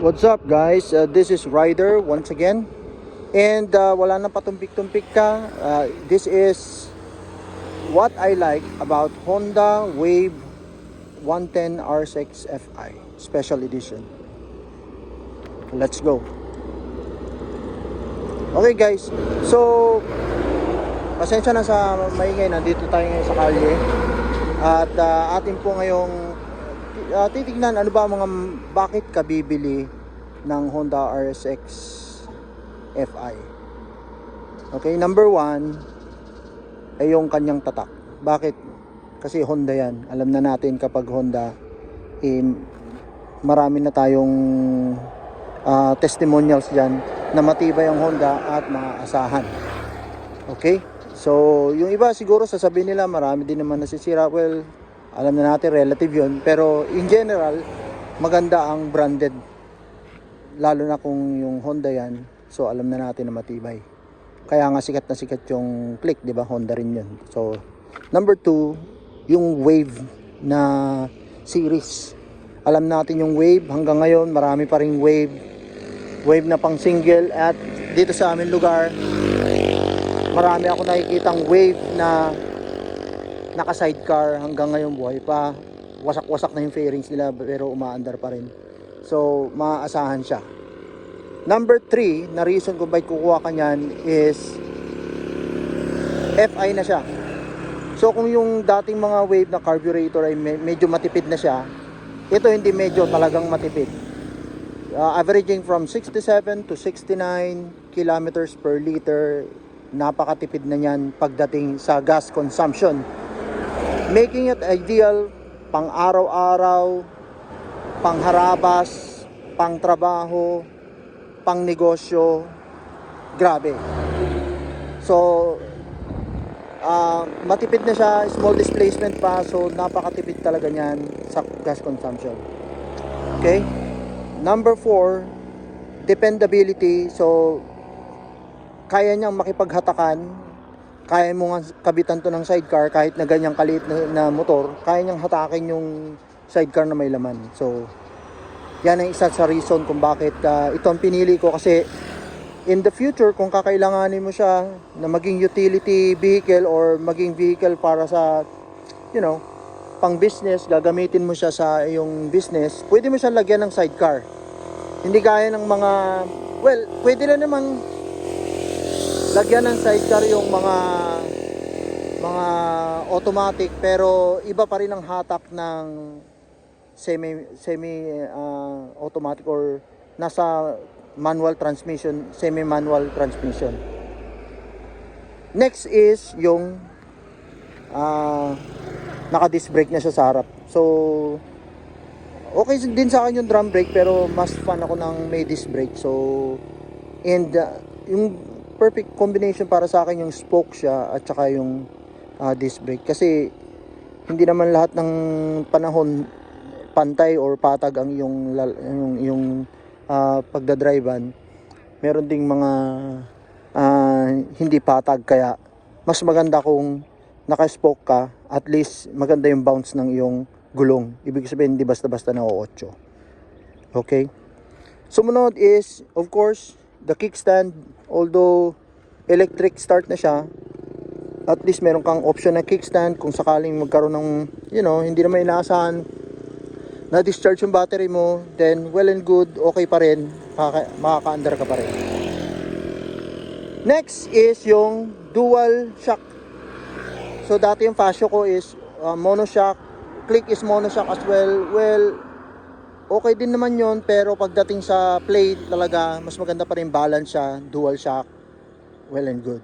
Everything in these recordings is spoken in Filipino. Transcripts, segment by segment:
What's up guys? Uh, this is Ryder once again. And uh, wala na patumpik-tumpik ka. Uh, this is what I like about Honda Wave 110 R6 Fi Special Edition. Let's go. Okay guys, so pasensya na sa maingay, nandito tayo ngayon sa kalye. At uh, atin po ngayong uh, titignan ano ba mga bakit ka bibili ng Honda RSX Fi. Okay, number one ay yung kanyang tatak. Bakit? Kasi Honda yan. Alam na natin kapag Honda, eh, marami na tayong ah, testimonials dyan na matibay ang Honda at maaasahan. Okay? So, yung iba siguro sasabihin nila marami din naman nasisira. Well, alam na natin relative yun. Pero in general, maganda ang branded. Lalo na kung yung Honda yan. So, alam na natin na matibay. Kaya nga sikat na sikat yung click, di ba? Honda rin yun. So, number two, yung Wave na series. Alam natin yung Wave. Hanggang ngayon, marami pa ring Wave. Wave na pang single. At dito sa amin lugar, marami ako nakikitang Wave na naka sidecar hanggang ngayon buhay pa. Wasak-wasak na yung fairings nila pero umaandar pa rin. So, maaasahan siya. Number 3, na reason kung bakit kukuha ka niyan is FI na siya. So kung yung dating mga wave na carburetor ay me- medyo matipid na siya, ito hindi medyo talagang matipid. Uh, averaging from 67 to 69 kilometers per liter, napakatipid na niyan pagdating sa gas consumption. Making it ideal pang araw-araw, pang harabas, pang trabaho, pang negosyo, grabe. So, ah, matipid na siya, small displacement pa, so napakatipid talaga niyan sa gas consumption. Okay? Number 4, dependability. So, kaya niyang makipaghatakan, kaya mo nga kabitan to ng sidecar kahit na ganyang kaliit na, na motor, kaya niyang hatakin yung sidecar na may laman. So, yan ang isa sa reason kung bakit ah, ito ang pinili ko kasi in the future kung kakailanganin mo siya na maging utility vehicle or maging vehicle para sa you know pang business gagamitin mo siya sa iyong business pwede mo siya lagyan ng sidecar hindi gaya ng mga well pwede na namang lagyan ng sidecar yung mga mga automatic pero iba pa rin ang hatak ng semi semi uh, automatic or nasa manual transmission, semi manual transmission. Next is yung uh, naka disc brake na siya sa harap. So okay din sa akin yung drum brake pero mas fan ako ng may disc brake. So and uh, yung perfect combination para sa akin yung spoke siya at saka yung uh, disc brake. Kasi hindi naman lahat ng panahon pantay or patag ang yung yung, yung ah, pagdadrivean. Meron ding mga ah, hindi patag kaya mas maganda kung naka-spoke ka at least maganda yung bounce ng iyong gulong. Ibig sabihin hindi basta-basta na 8 okay? Sumunod is of course the kickstand although electric start na siya at least meron kang option na kickstand kung sakaling magkaroon ng you know hindi naman inaasahan na discharge yung battery mo, then well and good, okay pa rin, makaka- makaka-under ka pa rin. Next is yung dual shock. So dati yung Fascio ko is uh, mono shock, click is mono shock as well. Well, okay din naman yon pero pagdating sa plate talaga, mas maganda pa rin balance siya, dual shock, well and good.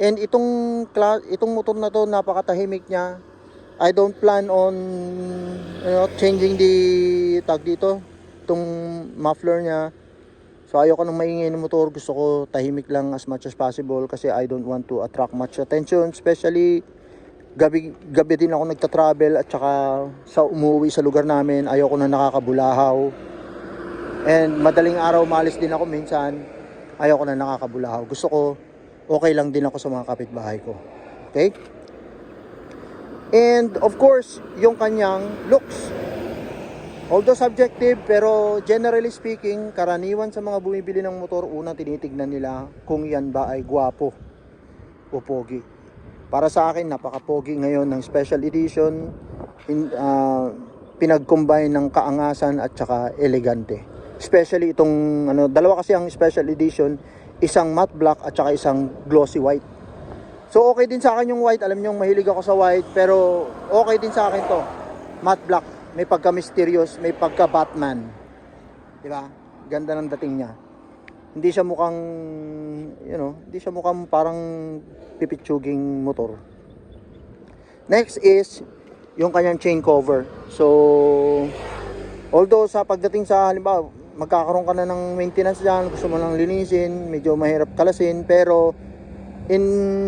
And itong itong motor na to napakatahimik niya. I don't plan on you know, changing the tag dito, itong muffler niya. So ayoko nang maingay ng motor, gusto ko tahimik lang as much as possible kasi I don't want to attract much attention, especially gabi gabi din ako nagta-travel at saka sa umuwi sa lugar namin, ayoko na nakakabulahaw. And madaling araw malis din ako minsan, ayoko na nakakabulahaw. Gusto ko okay lang din ako sa mga kapitbahay ko. Okay? And of course, yung kanyang looks. Although subjective, pero generally speaking, karaniwan sa mga bumibili ng motor, una tinitignan nila kung yan ba ay gwapo o pogi. Para sa akin, napaka-pogi ngayon ng special edition, in, ah, pinag-combine ng kaangasan at saka elegante. Especially itong, ano, dalawa kasi ang special edition, isang matte black at saka isang glossy white. So okay din sa akin yung white, alam niyo mahilig ako sa white, pero okay din sa akin to. Matte black, may pagka-mysterious, may pagka-Batman. 'Di ba? Ganda ng dating niya. Hindi siya mukhang you know, hindi siya mukhang parang pipitsuging motor. Next is yung kanyang chain cover. So although sa pagdating sa halimbawa magkakaroon ka na ng maintenance diyan, gusto mo lang linisin, medyo mahirap kalasin, pero in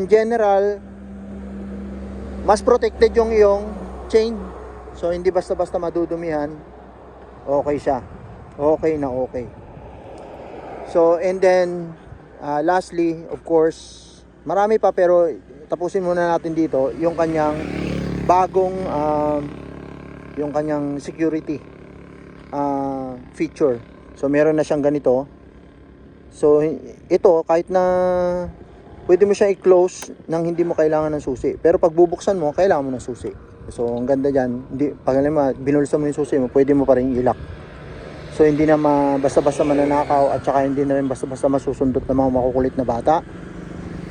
general mas protected yung iyong chain. So hindi basta-basta madudumihan. Okay siya. Okay na okay. So and then uh, lastly, of course, marami pa pero tapusin muna natin dito yung kanyang bagong um, yung kanyang security uh, feature. So meron na siyang ganito. So ito kahit na pwede mo siya i-close nang hindi mo kailangan ng susi. Pero pag bubuksan mo, kailangan mo ng susi. So ang ganda diyan, hindi pag binulsa mo yung susi mo, pwede mo pa rin i-lock. So hindi na basta-basta mananakaw at saka hindi na rin basta-basta masusundot ng mga makukulit na bata.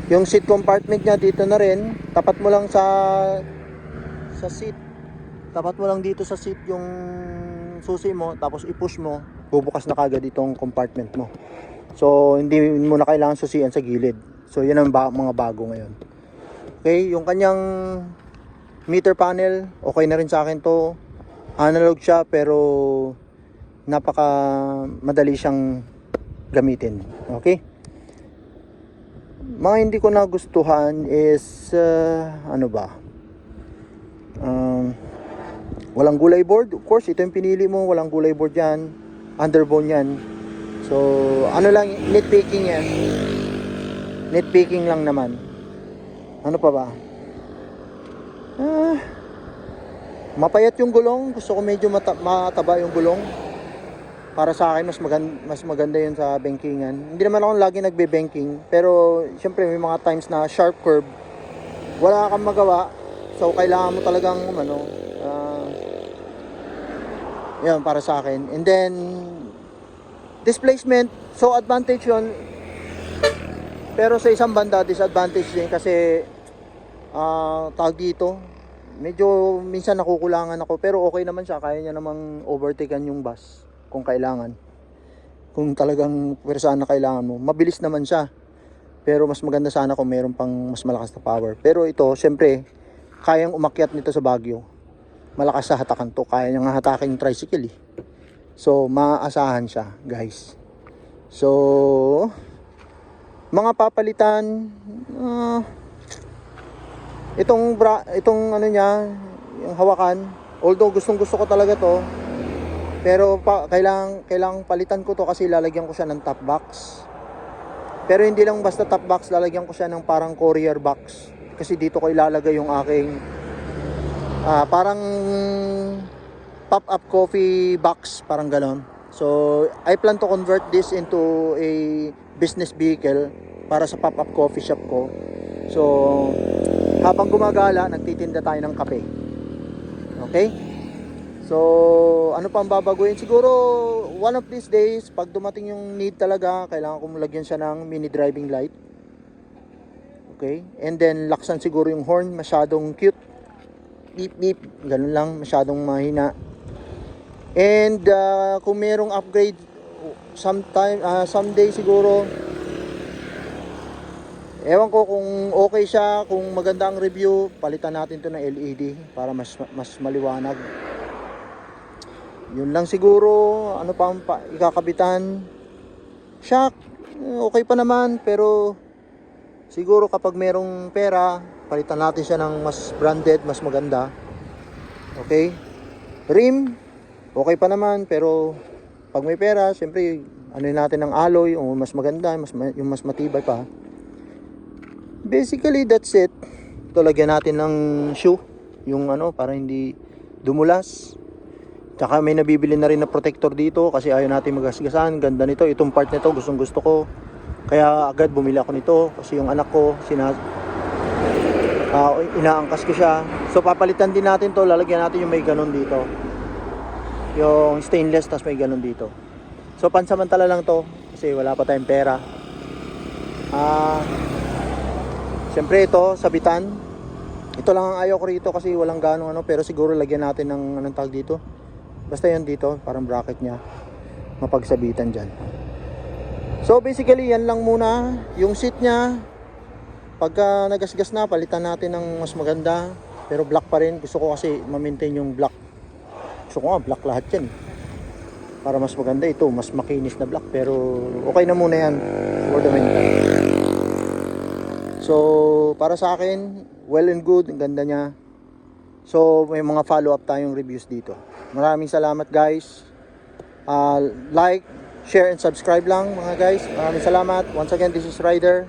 Yung seat compartment niya dito na rin, tapat mo lang sa sa seat. Tapat mo lang dito sa seat yung susi mo, tapos i-push mo, bubukas na kagad itong compartment mo. So hindi mo na kailangan susian sa gilid. So yan ang ba- mga bago ngayon. Okay, yung kanyang meter panel, okay na rin sa akin to. Analog siya pero napaka madali siyang gamitin. Okay? Mga hindi ko nagustuhan is uh, ano ba? Um, walang gulay board. Of course, ito yung pinili mo, walang gulay board yan. Underbone yan. So, ano lang, nitpicking yan. Nitpicking lang naman. Ano pa ba? Ah, mapayat yung gulong. Gusto ko medyo mata- mataba yung gulong. Para sa akin, mas, magan- mas maganda yun sa bankingan. Hindi naman ako lagi nagbe-banking. Pero, syempre, may mga times na sharp curve. Wala kang magawa. So, kailangan mo talagang, ano, ah, yan, para sa akin. And then, displacement. So, advantage yun. Pero sa isang banda, disadvantage din kasi ah tawag dito, medyo minsan nakukulangan ako pero okay naman siya, kaya niya namang overtaken yung bus kung kailangan. Kung talagang pwersahan na kailangan mo, mabilis naman siya. Pero mas maganda sana kung meron pang mas malakas na power. Pero ito, syempre, kayang umakyat nito sa Baguio. Malakas sa hatakan to, kaya niya nga hatakin yung tricycle eh. So, maaasahan siya, guys. So, mga papalitan, ah, itong bra, itong ano niya, yung hawakan, although gustong gusto ko talaga to, pero pa, kailangan, kailangan palitan ko to kasi lalagyan ko siya ng top box. Pero hindi lang basta top box, lalagyan ko siya ng parang courier box. Kasi dito ko ilalagay yung aking ah, parang pop-up coffee box, parang ganon. So, I plan to convert this into a business vehicle para sa pop-up coffee shop ko. So, habang gumagala, nagtitinda tayo ng kape. Okay? So, ano pa ang babaguhin? Siguro, one of these days, pag dumating yung need talaga, kailangan ko lagyan siya ng mini driving light. Okay? And then, laksan siguro yung horn, masyadong cute. Beep, beep. Ganun lang, masyadong mahina. And, uh, kung merong upgrade, sometime, uh, someday siguro, Ewan ko kung okay siya, kung maganda ang review, palitan natin to ng LED para mas mas maliwanag. Yun lang siguro, ano pa ang pa, ikakabitan. Shock, okay pa naman, pero siguro kapag merong pera, palitan natin siya ng mas branded, mas maganda. Okay? Rim, okay pa naman, pero pag may pera, siyempre, ano natin ng alloy, o mas maganda, mas, ma- yung mas matibay pa. Basically, that's it. Ito, lagyan natin ng shoe. Yung ano, para hindi dumulas. Tsaka may nabibili na rin na protector dito kasi ayaw natin magasgasan. Ganda nito. Itong part nito gustong gusto ko. Kaya agad bumili ako nito kasi yung anak ko sina ah, inaangkas ko siya. So papalitan din natin to. Lalagyan natin yung may ganun dito. Yung stainless tas may ganun dito. So pansamantala lang to kasi wala pa tayong pera. Ah, Siyempre ito, sabitan. Ito lang ang ayaw ko rito kasi walang ganong ano, pero siguro lagyan natin ng anong tag dito. Basta yan dito, parang bracket niya. Mapagsabitan dyan. So basically, yan lang muna. Yung seat niya, pagka nagasgas na, palitan natin ng mas maganda. Pero black pa rin. Gusto ko kasi ma-maintain yung black. Gusto ko nga, black lahat yan. Para mas maganda ito, mas makinis na black. Pero okay na muna yan for the meantime. So, para sa akin, well and good, ang ganda niya. So, may mga follow-up tayong reviews dito. Maraming salamat guys. Uh, like, share, and subscribe lang mga guys. Maraming salamat. Once again, this is Ryder.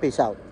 Peace out.